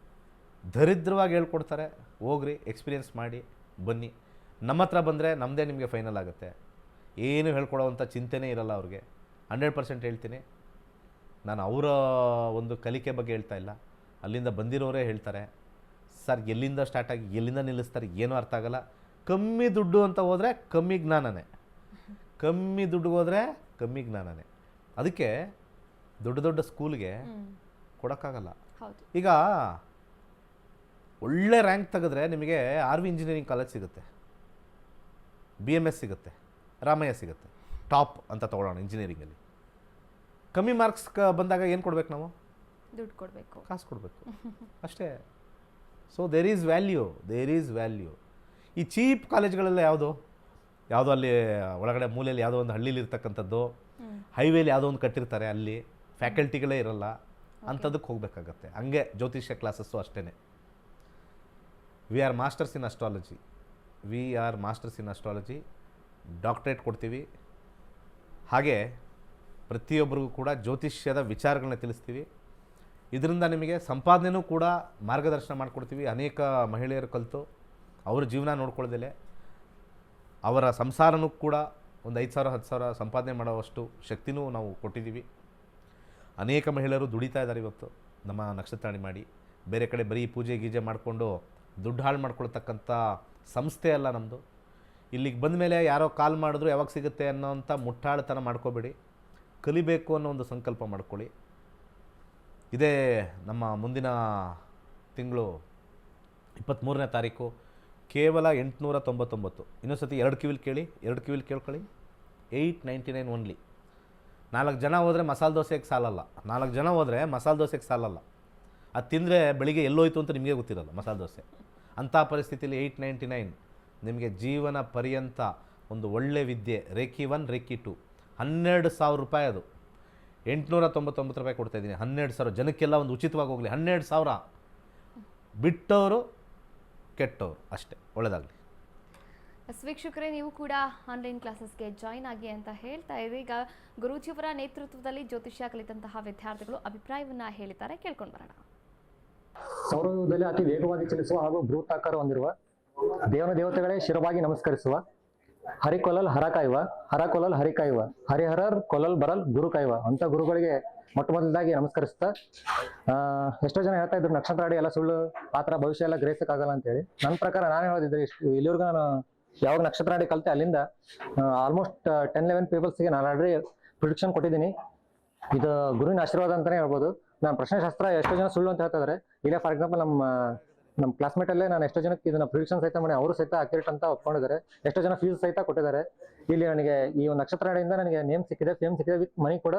ದರಿದ್ರವಾಗಿ ಹೇಳ್ಕೊಡ್ತಾರೆ ಹೋಗ್ರಿ ಎಕ್ಸ್ಪೀರಿಯೆನ್ಸ್ ಮಾಡಿ ಬನ್ನಿ. ನಮ್ಮ ಹತ್ರ ಬಂದರೆ ನಮ್ಮದೇ ನಿಮಗೆ ಫೈನಲ್ ಆಗುತ್ತೆ. ಏನು ಹೇಳ್ಕೊಡೋವಂಥ ಚಿಂತೆನೇ ಇರಲ್ಲ ಅವ್ರಿಗೆ. ಹಂಡ್ರೆಡ್ ಪರ್ಸೆಂಟ್ ಹೇಳ್ತೀನಿ. ನಾನು ಅವರ ಒಂದು ಕಲಿಕೆ ಬಗ್ಗೆ ಹೇಳ್ತಾ ಇಲ್ಲ. ಅಲ್ಲಿಂದ ಬಂದಿರೋರೇ ಹೇಳ್ತಾರೆ. ಸರ್ ಎಲ್ಲಿಂದ ಸ್ಟಾರ್ಟ್ ಆಗಿ ಎಲ್ಲಿಂದ ನಿಲ್ಲಿಸ್ತಾರೆ ಏನೂ ಅರ್ಥ ಆಗಲ್ಲ. ಕಮ್ಮಿ ದುಡ್ಡು ಅಂತ ಹೋದರೆ ಕಮ್ಮಿ ಜ್ಞಾನನೇ. ಕಮ್ಮಿ ದುಡ್ಡು ಹೋದರೆ ಕಮ್ಮಿ ಜ್ಞಾನನೇ. ಅದಕ್ಕೆ ದೊಡ್ಡ ದೊಡ್ಡ ಸ್ಕೂಲ್ಗೆ ಕೊಡೋಕ್ಕಾಗಲ್ಲ. ಈಗ ಒಳ್ಳೆ ರ್ಯಾಂಕ್ ತೆಗೆದ್ರೆ ನಿಮಗೆ ಆರ್ ವಿ ಇಂಜಿನಿಯರಿಂಗ್ ಕಾಲೇಜ್ ಸಿಗುತ್ತೆ. ಬಿ ಎಂ ಎಸ್ ಸಿಗುತ್ತೆ. ರಾಮಯ್ಯ ಸಿಗುತ್ತೆ. ಟಾಪ್ ಅಂತ ತೊಗೊಳ್ಳೋಣ ಇಂಜಿನಿಯರಿಂಗಲ್ಲಿ ಕಮ್ಮಿ ಮಾರ್ಕ್ಸ್ ಕ ಬಂದಾಗ ಏನು ಕೊಡ್ಬೇಕು ನಾವು? ದುಡ್ಡು ಕೊಡಬೇಕು. ಕಾಸು ಕೊಡಬೇಕು. ಅಷ್ಟೇ. So there is value there is value ಈ ಚೀಪ್ ಕಾಲೇಜ್ಗಳೆಲ್ಲ ಯಾವುದು? ಯಾವುದೋ ಅಲ್ಲಿ ಒಳಗಡೆ ಮೂಲೆಯಲ್ಲಿ ಯಾವುದೋ ಒಂದು ಹಳ್ಳಿಲಿ ಇರ್ತಕ್ಕಂಥದ್ದು. ಹೈವೇಲಿ ಯಾವುದೋ ಒಂದು ಕಟ್ಟಿರ್ತಾರೆ ಅಲ್ಲಿ. ಫ್ಯಾಕಲ್ಟಿಗಳೇ ಇರಲ್ಲ. ಅಂಥದ್ದಕ್ಕೆ ಹೋಗಬೇಕಾಗತ್ತೆ. ಹಂಗೆ ಜ್ಯೋತಿಷ್ಯ ಕ್ಲಾಸಸ್ಸು ಅಷ್ಟೇ we are masters in astrology we are masters in astrology doctorate ಕೊಡ್ತೀವಿ. ಹಾಗೆ ಪ್ರತಿಯೊಬ್ಬರಿಗೂ ಕೂಡ ಜ್ಯೋತಿಷ್ಯದ ವಿಚಾರಗಳನ್ನ ತಿಳಿಸ್ತೀವಿ. ಇದರಿಂದ ನಿಮಗೆ ಸಂಪಾದನೆಯೂ ಕೂಡ ಮಾರ್ಗದರ್ಶನ ಮಾಡಿಕೊಡ್ತೀವಿ. ಅನೇಕ ಮಹಿಳೆಯರು ಕಲಿತು ಅವರ ಜೀವನ ನೋಡ್ಕೊಳ್ಳೋದಿಲ್ಲ. ಅವರ ಸಂಸಾರನೂ ಕೂಡ ಒಂದು ಐದು ಸಾವಿರ, ಹತ್ತು ಸಾವಿರ ಸಂಪಾದನೆ ಮಾಡುವಷ್ಟು ಶಕ್ತಿನೂ ನಾವು ಕೊಟ್ಟಿದ್ದೀವಿ. ಅನೇಕ ಮಹಿಳೆಯರು ದುಡಿತಾ ಇದ್ದಾರೆ ಇವತ್ತು. ನಮ್ಮ ನಕ್ಷತ್ರಾಣಿ ಮಾಡಿ. ಬೇರೆ ಕಡೆ ಬರೀ ಪೂಜೆ ಗೀಜೆ ಮಾಡಿಕೊಂಡು ದುಡ್ಡು ಹಾಳು ಮಾಡ್ಕೊಳ್ತಕ್ಕಂಥ ಸಂಸ್ಥೆ ಅಲ್ಲ ನಮ್ಮದು ಇಲ್ಲಿಗೆ ಬಂದ ಮೇಲೆ ಯಾರೋ ಕಾಲ್ ಮಾಡಿದ್ರು ಯಾವಾಗ ಸಿಗುತ್ತೆ ಅನ್ನೋಂಥ ಮುಟ್ಟಾಳ್ತನ ಮಾಡ್ಕೋಬೇಡಿ. ಕಲಿಬೇಕು ಅನ್ನೋ ಒಂದು ಸಂಕಲ್ಪ ಮಾಡ್ಕೊಳ್ಳಿ. ಇದೇ ನಮ್ಮ ಮುಂದಿನ ತಿಂಗಳು ಇಪ್ಪತ್ತ್ಮೂರನೇ ತಾರೀಕು, ಕೇವಲ ಎಂಟುನೂರ ತೊಂಬತ್ತೊಂಬತ್ತು. ಇನ್ನೊಂದು ಸತಿ ಎರಡು ಕಿವಿಲ್ ಕೇಳಿ, ಎರಡು ಕಿವಿಲ್ ಕೇಳ್ಕೊಳ್ಳಿ. ಏಯ್ಟ್ ನೈಂಟಿ ನೈನ್ ಒನ್ಲಿ ನಾಲ್ಕು ಜನ ಹೋದರೆ ಮಸಾಲೆ ದೋಸೆಗೆ ಸಾಲಲ್ಲ. ನಾಲ್ಕು ಜನ ಹೋದರೆ ಮಸಾಲೆ ದೋಸೆಗೆ ಸಾಲಲ್ಲ. ಅದು ತಿಂದರೆ ಬೆಳಿಗ್ಗೆ ಎಲ್ಲೋಯ್ತು ಅಂತ ನಿಮಗೆ ಗೊತ್ತಿರಲ್ಲ ಮಸಾಲೆ ದೋಸೆ. ಅಂಥ ಪರಿಸ್ಥಿತಿಯಲ್ಲಿ ಏಯ್ಟ್ ನೈಂಟಿ ನೈನ್ ನಿಮಗೆ ಜೀವನ ಪರ್ಯಂತ ಒಂದು ಒಳ್ಳೆ ವಿದ್ಯೆ, ರೇಖಿ ಒನ್ ರೇಖಿ ಟು ಹನ್ನೆರಡು ಸಾವಿರ ರೂಪಾಯಿ ಅದು. ಎಂಟುನೂರ ತೊಂಬತ್ತೊಂಬತ್ತು ರೂಪಾಯಿ ಕೊಡ್ತಾ ಇದ್ದೀನಿ. ಹನ್ನೆರಡು ಸಾವಿರ. ಜನಕ್ಕೆಲ್ಲ ಒಂದು ಉಚಿತವಾಗಿ ಹೋಗಲಿ. ಹನ್ನೆರಡು ಸಾವಿರ. ಬಿಟ್ಟವರು, ಕೆಟ್ಟವರು ಅಷ್ಟೇ. ಒಳ್ಳೆಯದಾಗಲಿ ಎಸ್ ವೀಕ್ಷಕರೇ, ನೀವು ಕೂಡ ಆನ್ಲೈನ್ ಕ್ಲಾಸಸ್ಗೆ ಜಾಯಿನ್ ಆಗಿ ಅಂತ ಹೇಳ್ತಾ ಇದ್ದೀವಿ ಈಗ ಗುರೂಜಿಯವರ ನೇತೃತ್ವದಲ್ಲಿ ಜ್ಯೋತಿಷ್ಯ ಕಲಿತಂತಹ ವಿದ್ಯಾರ್ಥಿಗಳು ಅಭಿಪ್ರಾಯವನ್ನು ಹೇಳಿದ್ದಾರೆ. ಕೇಳ್ಕೊಂಡು ಬರೋಣ. ಸೌರವ್ಯೂಹದಲ್ಲಿ ಅತಿ ವೇಗವಾಗಿ ಚಲಿಸುವ ಹಾಗೂ ಬೃಹತ್ತಾಕಾರ ಹೊಂದಿರುವ ದೇವನ ದೇವತೆಗಳೇ ಶಿರವಾಗಿ ನಮಸ್ಕರಿಸುವ. ಹರಿಕೊಲಲ್ ಹರ ಕಾಯುವ, ಹರ ಕೊಲಲ್ ಹರಿ ಕಾಯುವ ಹರಿಹರರ್ ಕೊಲಲ್ ಬರಲ್ ಗುರು ಕಾಯುವ ಅಂತ ಗುರುಗಳಿಗೆ ಮೊಟ್ಟ ಮೊದಲಾಗಿ ನಮಸ್ಕರಿಸ್ತಾ ಎಷ್ಟೋ ಜನ ಹೇಳ್ತಾ ಇದ್ರು, ನಕ್ಷತ್ರ ಅಡಿ ಎಲ್ಲ ಸುಳ್ಳು ಪಾತ್ರ ಭವಿಷ್ಯ ಎಲ್ಲ ಗ್ರಹಿಸಕ್ಕಾಗಲ್ಲ ಅಂತ ಹೇಳಿ. ನನ್ನ ಪ್ರಕಾರ ನಾನು ಹೇಳೋದಿದ್ರೆ ಇಲ್ಲಿವರೆಗೂ ನಾನು ಯಾವಾಗ ನಕ್ಷತ್ರ ಆಡಿ ಕಲಿತೆ ಅಲ್ಲಿಂದ ಆಲ್ಮೋಸ್ಟ್ ಟೆನ್ ಲೆವೆನ್ ಪೀಪಲ್ಸ್ಗೆ ನಾನು ಆಲ್ರೆಡಿ ಪ್ರಿಡಿಕ್ಷನ್ ಕೊಟ್ಟಿದ್ದೀನಿ. ಇದು ಗುರುವಿನ ಆಶೀರ್ವಾದ ಅಂತಾನೆ ಹೇಳ್ಬೋದು. ನಾನು ಪ್ರಶ್ನೆಶಾಸ್ತ್ರ ಎಷ್ಟೋ ಜನ ಸುಳ್ಳು ಅಂತ ಹೇಳ್ತಾ ಇದಾರೆ. ಇಲ್ಲ ಫಾರ್ ಎಕ್ಸಾಂಪಲ್ ನಮ್ಮ ನಮ್ಮ ಕ್ಲಾಸ್ಮೇಟ್ ಅಲ್ಲೇ ನಾನು ಎಷ್ಟೋ ಜನಕ್ಕೆ ಇದನ್ನ ಪ್ರಿಡಿಕ್ಷನ್ ಸಹಿತ ಮಾಡಿ ಅವರು ಸಹಿತ ಅಕ್ಯುರೇಟ್ ಅಂತ ಒಪ್ಕೊಂಡಿದ್ದಾರೆ. ಎಷ್ಟೋ ಜನ ಫೀಸ್ ಸಹಿತ ಕೊಟ್ಟಿದ್ದಾರೆ. ಇಲ್ಲಿ ನನಗೆ ಈ ಒಂದು ನಕ್ಷತ್ರ ನಡೆಯಿಂದ ನನಗೆ ನೇಮ್ ಸಿಕ್ಕಿದೆ ಫೇಮ್ ಸಿಕ್ಕಿದೆ ವಿತ್ ಮನಿ ಕೂಡ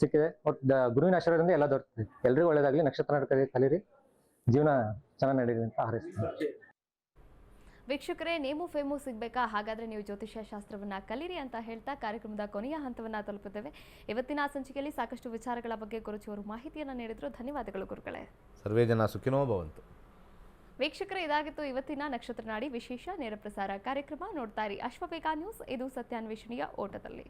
ಸಿಕ್ಕಿದೆ. ದ- ಗುರುವಿನ ಆಶೀರ್ವಾದದಿಂದ ಎಲ್ಲ ದೊರೆತಿದೆ ಎಲ್ರಿಗೂ ಒಳ್ಳೇದಾಗಲಿ. ನಕ್ಷತ್ರ ಕಲೀರಿ. ಜೀವನ ಚೆನ್ನಾಗಿ ನಡೀಲಿ ಅಂತ ಹಾರೈಸ್ತೀನಿ ವೀಕ್ಷಕರೇ ನೇಮು ಫೇಮು ಸಿಗಬೇಕಾ? ಹಾಗಾದ್ರೆ ನೀವು ಜ್ಯೋತಿಷ್ಯ ಶಾಸ್ತ್ರವನ್ನ ಕಲೀರಿ ಅಂತ ಹೇಳ್ತಾ ಕಾರ್ಯಕ್ರಮದ ಕೊನೆಯ ಹಂತವನ್ನ ತಲುಪುತ್ತೇವೆ. ಇವತ್ತಿನ ಸಂಚಿಕೆಯಲ್ಲಿ ಸಾಕಷ್ಟು ವಿಚಾರಗಳ ಬಗ್ಗೆ ಗುರುಜಿಯವರು ಮಾಹಿತಿಯನ್ನು ನೀಡಿದ್ರು. ಧನ್ಯವಾದಗಳು ಗುರುಗಳೇ. ಸರ್ವೇ ಜನ ಸುಖಿನೋ ಭವಂತು. ವೀಕ್ಷಕರೇ ಇದಾಗಿತ್ತು ಇವತ್ತಿನ ನಕ್ಷತ್ರ ನಾಡಿ ವಿಶೇಷ ನೇರ ಪ್ರಸಾರ ಕಾರ್ಯಕ್ರಮ. ನೋಡ್ತಾ ಇರಿ ಅಶ್ವಬೇಗ ನ್ಯೂಸ್. ಇದು ಸತ್ಯಾನ್ವೇಷಣೆಯ ಓಟದಲ್ಲಿ.